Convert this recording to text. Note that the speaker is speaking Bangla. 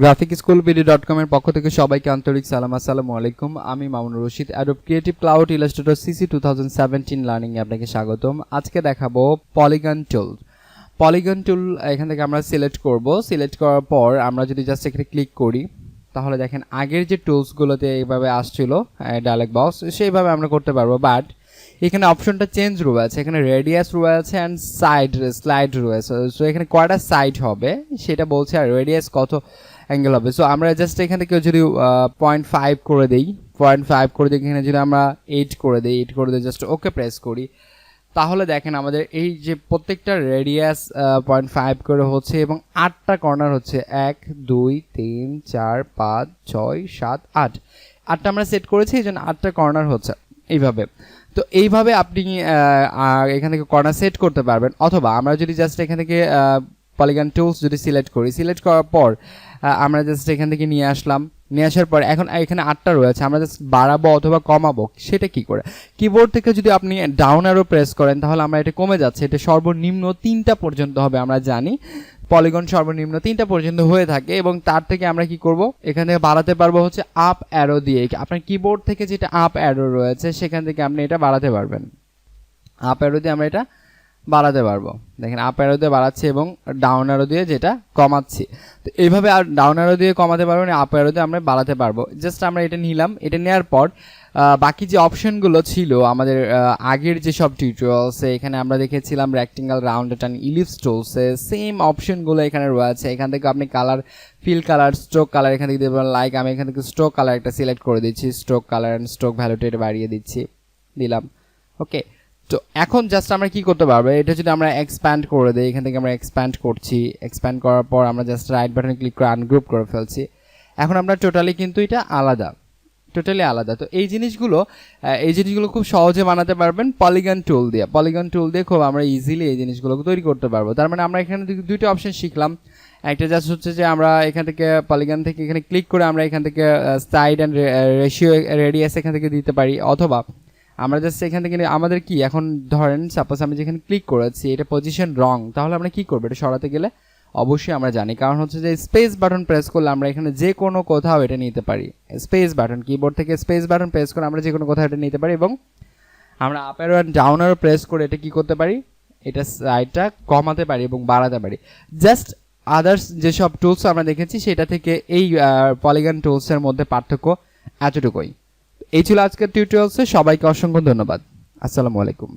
গ্রাফিক স্কুল বিডি ডট কমের পক্ষ থেকে সবাইকে আন্তরিক সালাম। আসসালামু আলাইকুম। আমি Mamun Rashid Adobe creative cloud illustrator CC two thousand seventeen লার্নিংয়ে আপনাকে স্বাগতম। আজকে দেখাবো পলিগন টুল পলিগন টুল এখান থেকে আমরা সিলেক্ট করব। সিলেক্ট করার পর আমরা যদি জাস্ট এখানে ক্লিক করি, তাহলে দেখেন আগের যে টুলসগুলোতে এইভাবে আসছিল ডায়ালগ বক্স সেইভাবে আমরা করতে পারব। বাট এখানে অপশনটা চেঞ্জ রয়েছে এখানে রেডিয়াস রয়েছে অ্যান্ড সাইড স্লাইড রয়েছে সো এখানে কয়টা সাইড হবে? সেটা বলছে, আর রেডিয়াস কত অ্যাঙ্গেল হবে? সো আমরা জাস্ট এখান থেকে যদি পয়েন্ট ফাইভ করে দিই পয়েন্ট ফাইভ করে দিই, এখানে যদি আমরা এইট করে দিই এইট করে দিই জাস্ট ওকে প্রেস করি। তাহলে দেখেন আমাদের এই যে প্রত্যেকটা রেডিয়াস পয়েন্ট ফাইভ করে হচ্ছে এবং আটটা কর্নার হচ্ছে এক, দুই, তিন, চার, পাঁচ, ছয়, সাত, আট। আটটা আমরা সেট করেছি, এই জন্য আটটা কর্নার হচ্ছে। এইভাবে। তো এইভাবে আপনি এখান থেকে কর্নার সেট করতে পারবেন। অথবা আমরা যদি জাস্ট এখান থেকে পলিগান টুলস যদি সিলেক্ট করি সিলেক্ট করার পর আমরা জাস্ট এখান থেকে নিয়ে আসলাম। নিয়ে আসার পর এখন এখানে আটটা রয়েছে, আমরা জাস্ট বাড়াবো অথবা কমাবো, সেটা কি করে? কিবোর্ড থেকে যদি আপনি ডাউন আরও প্রেস করেন, তাহলে আমরা এটা কমে যাচ্ছে, এটা সর্বনিম্ন তিনটা পর্যন্ত হবে আমরা জানি। পলিগন সর্বনিম্ন তিনটা পর্যন্ত হয়ে থাকে এবং তার থেকে আমরা কি করব? এখান বাড়াতে পারব হচ্ছে আপ অ্যারো দিয়ে। আপনার কিবোর্ড থেকে যেটা আপ অ্যারো রয়েছে, সেখান থেকে আপনি এটা বাড়াতে পারবেন। আপ অ্যারো দিয়ে আমরা এটা বাড়াতে পারব। দেখেন আপ অ্যারো দিয়ে বাড়াচ্ছি এবং ডাউন অ্যারো দিয়ে যেটা কমাচ্ছি। তো এইভাবে আর ডাউন অ্যারো দিয়ে কমাতে পারব না আপ অ্যারো দিয়ে আমরা বাড়াতে পারব। জাস্ট আমরা এটা নিলাম। এটা নেওয়ার পর বাকি যে অপশনগুলো ছিল, আমাদের আগের যে সব টিউটোরিয়ালসে এখানে আমরা দেখেছিলাম রেক্টেঙ্গেল রাউন্ড অ্যান্ড ইলিপস টুলসে সেম অপশনগুলো এখানে রয়েছে। এখান থেকে আপনি colour fill colour stroke colour এখান থেকে দেবেন লাইক আমি এখান থেকে স্ট্রোক কালার একটা সিলেক্ট করে দিচ্ছি। স্ট্রোক কালার অ্যান্ড স্ট্রোক ভ্যালুটা বাড়িয়ে দিচ্ছি। দিলাম। ওকে তো এখন জাস্ট আমরা কি করতে পারব? এটা যদি আমরা এক্সপ্যান্ড করে দিই, এখান থেকে আমরা এক্সপ্যান্ড করছি। এক্সপ্যান্ড করার পর আমরা জাস্ট রাইট বাটনে ক্লিক করে আনগ্রুপ করে ফেলছি। এখন আমরা টোটালি কিন্তু এটা আলাদা। টোটালি আলাদা। তো এই জিনিসগুলো এই জিনিসগুলো খুব সহজে বানাতে পারবেন পলিগান টুল দিয়ে। পলিগান টুল দিয়ে খুব আমরা ইজিলি এই জিনিসগুলো তৈরি করতে পারব। তার মানে আমরা এখানে দুইটা অপশন শিখলাম। একটা জাস্ট হচ্ছে যে আমরা এখান থেকে পলিগান থেকে এখানে ক্লিক করে আমরা এখান থেকে সাইড অ্যান্ড রেশিও রেডিয়াস এখান থেকে দিতে পারি। অথবা আমরা জাস্ট এখান থেকে আমাদের কি? এখন ধরেন সাপোজ আমি যেখানে ক্লিক করেছি, এটা পজিশন রং তাহলে আমরা কি করব? এটা সরাতে গেলে অবশ্যই আমরা জানি। কারণ হচ্ছে যে স্পেস বাটন প্রেস করলে আমরা এখানে যে কোনো কোথাও এটা নিতে পারি। স্পেস বাটন কিবোর্ড থেকে স্পেস বাটন প্রেস করে আমরা যে কোনো কোথাও এটা নিতে পারি এবং আমরা up arrow and down arrow press করে এটা কি করতে পারি? এটা সাইডটা কমাতে পারি এবং বাড়াতে পারি। জাস্ট আদার্স যেসব টুলস আমরা দেখেছি, সেটা থেকে এই পলিগান টুলসের মধ্যে পার্থক্য এতটুকুই। এই ছিল আজকের টিউটোরিয়ালসে সবাইকে অসংখ্য ধন্যবাদ। আসসালামু আলাইকুম।